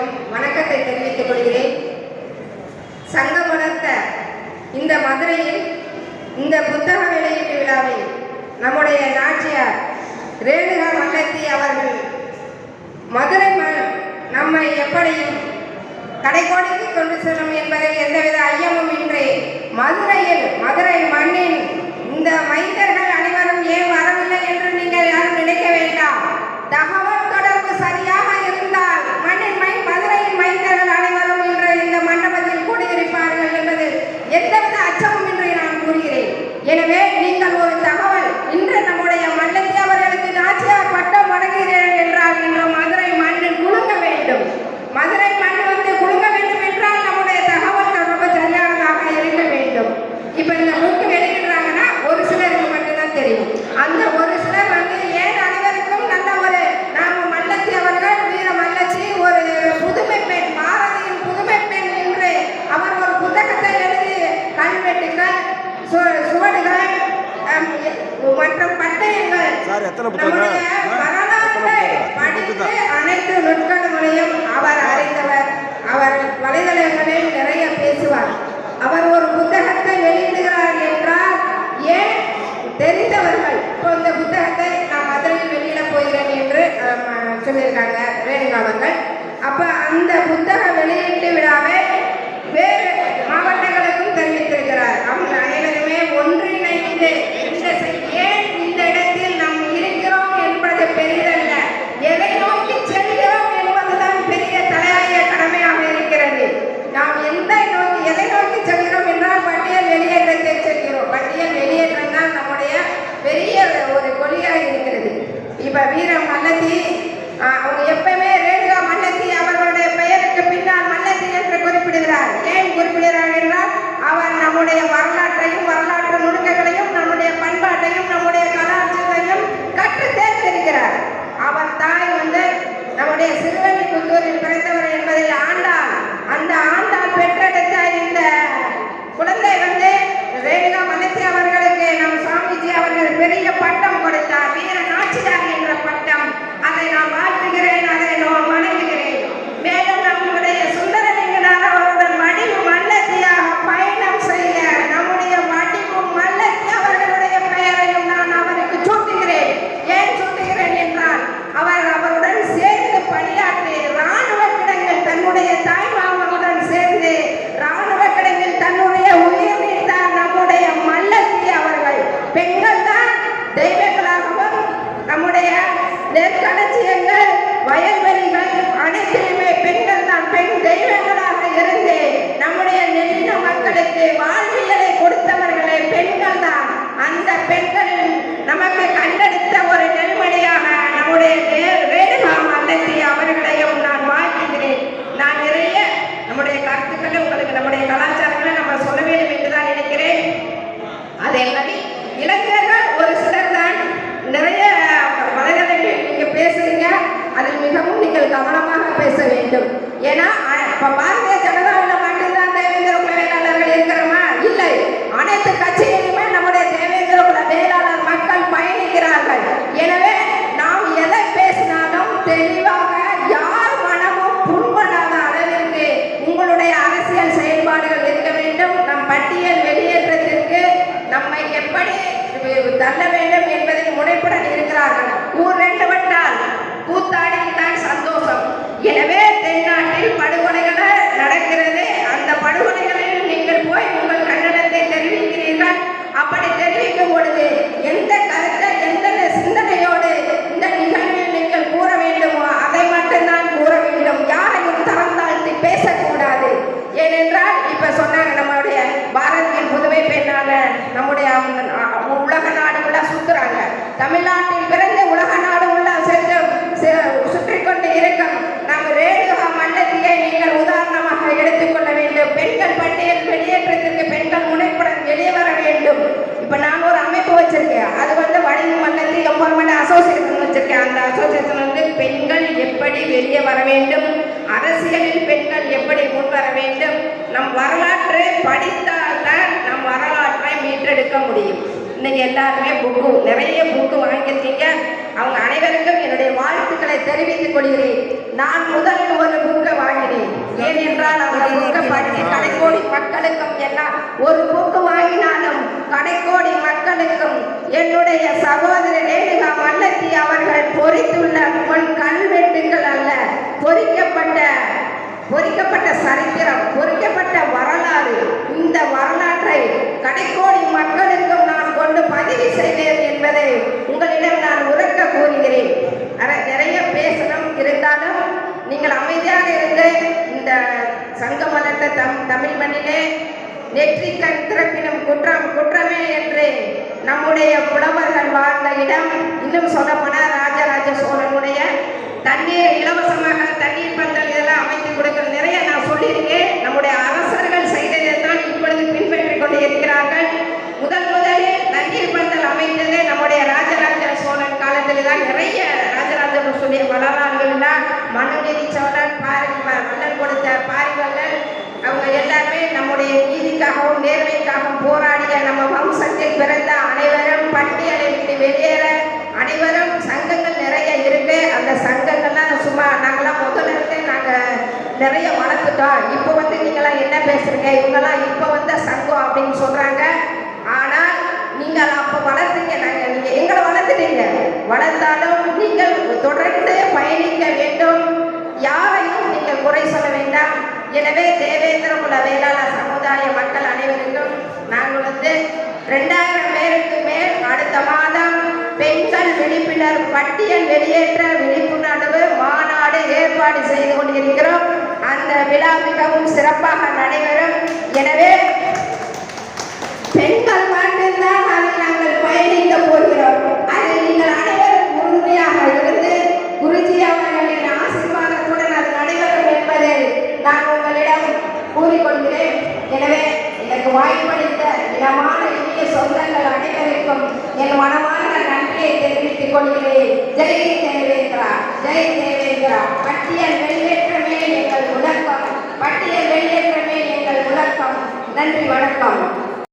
அனைவருக்கும் வணக்கத்தை தெரிவித்துக் கொள்கிறேன். சங்கம் வளர்த்த இந்த மதுரையில் இந்த புத்தக வெளியீட்டு விழாவில் நம்முடைய நாச்சியார் ரேணுகா மல்லத்தி அவர்கள் மதுரை நம்மை எப்படியும் கடைக்கோடிக்கு கொண்டு செல்லும் என்பதில் எந்தவித ஐயமும் இன்றி. மதுரையில் மதுரை மண்ணின் இந்த மைந்தர்கள் அனைவரும் ஏன் வரவில்லை என்று நீங்கள் யாரும் நினைக்க வேண்டாம். தகவல் அந்த ஒரு சிலர் வந்து ஏன் அனைவருக்கும் நல்ல ஒரு நாம் மல்லச்சி அவர்கள் வீர மல்லச்சி ஒரு புதுமை பெண் பாரதியின் புதுமை பெண் என்று அவர் ஒரு புத்தகத்தை எழுதி கல்வெட்டுகள் சுவடுகள் மற்ற பட்டயங்கள் இருக்காங்க ரேணுகா அவர்கள் அந்த புத்தக வெளியீட்டு விழா நம்முடைய வரலாற்றையும் வரலாற்று நுணுக்கங்களையும் நம்முடைய பண்பாட்டையும் நம்முடைய கலாச்சாரத்தையும் கற்று தேர்ந்தெடுக்கிறார். அவர் தாய் வந்து நம்முடைய சிறுவனி புத்தூரில் பிறந்தவர் என்பதை ஆண்டார் அந்த வேண்டும் என்பதில் முனைப்புடன் இருக்கிறார்கள். ஊர் ரெண்டு வந்தால் கூத்தாடி தான் சந்தோஷம். எனவே தென்னாட்டில் படுகொலைகள் நடக்கிறது. வச்சுருக்கேன். அது வந்து வணிக மண்டலத்தில் எம்பவர்மெண்ட் அசோசியேஷன் வச்சுருக்கேன்? அந்த அசோசியேஷன் வந்து பெண்கள் எப்படி வெளியே வர வேண்டும்? அரசியலில் பெண்கள் எப்படி முன்வர வேண்டும்? நம் வரலாற்றை படித்தால் தான் நம் வரலாற்றை மீட்டெடுக்க முடியும். இன்னைக்கு எல்லாருமே புக்கு நிறைய புக்கு வாங்கியிருக்கீங்க. அவங்க அனைவருக்கும் என்னுடைய வாழ்த்துக்களை தெரிவித்துக் கொள்கிறேன். நான் முதலில் ஒரு புக்கை வாங்கினேன். ஏனென்றால் அந்த புக்கை படித்து கடைக்கோடி மக்களுக்கும் எல்லாம் ஒரு புக்கு வாங்கினாலும் கடைக்கோடி என்னுடைய சகோதரர் ரேணுகா மல்லத்தி அவர்கள் பொறித்துள்ள பொன் கல்வெட்டுகள் அல்ல. பொறிக்கப்பட்ட பொறிக்கப்பட்ட சரித்திரம் பொறிக்கப்பட்ட வரலாறு. இந்த வரலாற்றை கடைக்கோடி மக்களுக்கும் நான் கொண்டு பதிவு செய்வேன் என்பதை உங்களிடம் நான் உறக்க கூறுகிறேன். நிறைய பேசணும். இருந்தாலும் நீங்கள் அமைதியாக இருந்து இந்த சங்கம் தம் தமிழ் மண்ணிலே நெற்றி கண் திறப்பினும் குற்றம் குற்றமே என்று நம்முடைய புலவர்கள் வாழ்ந்த இடம். இன்னும் சொல்லப்போனால் ராஜராஜ சோழனுடைய தண்ணீர் இலவசமாக தண்ணீர் பந்தல் இதெல்லாம் அமைத்து கொடுக்கிற நிறைய நான் சொல்லியிருக்கேன். நம்முடைய அரசர்கள் செய்ததை தான் இப்பொழுது பின்பற்றிக் கொண்டு இருக்கிறார்கள் முதல் முதலில் தண்ணீர் பந்தல் அமைத்ததே நம்முடைய ராஜராஜ சோழன் காலத்தில் தான் நிறைய ராஜராஜ சோழனுடைய வரலாறுகள்லாம் மனுநீதி சோழன் பாரி மன்னன் கொடுத்த பாரிவல்லன் அவங்க எல்லாருமே நம்முடைய நீதிக்காகவும் நேர்மைக்காகவும் போராடிய நம்ம வம்சத்தில் பிறந்த அனைவரும் பட்டியலை விட்டு வெளியேற அனைவரும் சங்கங்கள் நிறைய இருக்கு. அந்த சங்கங்கள்லாம் சும்மா நாங்களாம் முதல்ல இருந்தே நாங்கள் நிறைய வளர்த்துட்டோம். இப்போ வந்து நீங்களாம் என்ன பேசுறீங்க? இவங்கெல்லாம் இப்போ வந்த சங்கம் அப்படின்னு சொல்றாங்க. ஆனால் நீங்கள் அப்போ வளர்த்தீங்க. நாங்கள் நீங்கள் எங்களை வளர்த்துட்டீங்க. வளர்ந்தாலும் நீங்கள் தொடர்ந்து பயணிக்க வேண்டும். யாரையும் நீங்கள் குறை சொல்ல எனவே தேவேந்திர குல வேளாளர் சமுதாய மக்கள் அனைவருக்கும் நாங்கள் வந்து ரெண்டாயிரம் பேருக்கு மேல் அடுத்த மாதம் பெண்கள் விழிப்புணர்வு பட்டியல் வெளியேற்ற விழிப்புணர்வு மாநாடு ஏற்பாடு செய்து கொண்டிருக்கிறோம். அந்த விழா மிகவும் சிறப்பாக நடைபெறும். எனவே பெண்கள் மட்டும்தான் அதில் நாங்கள் பயணிக்க போகிறோம் அதில் நீங்கள் அனைவரும் உறுதியாக இருந்து குருஜி அவர்களின் ஆசீர்வாதத்துடன் அது நடைபெறும் என்பதை நான் உங்களிடம் கூறிக்கொள்கிறேன் எனவே எனக்கு வாய்ப்பளித்த இனமான இனிய சொந்தங்கள் அனைவருக்கும் என் மனமார்ந்த நன்றியை தெரிவித்துக் கொள்கிறேன். ஜெய் தேவேந்திரா ஜெய் தேவேந்திரா. பட்டியல் வெளியேற்றமே எங்கள் முழக்கம். பட்டியல் வெளியேற்றமே எங்கள் முழக்கம். நன்றி வணக்கம்.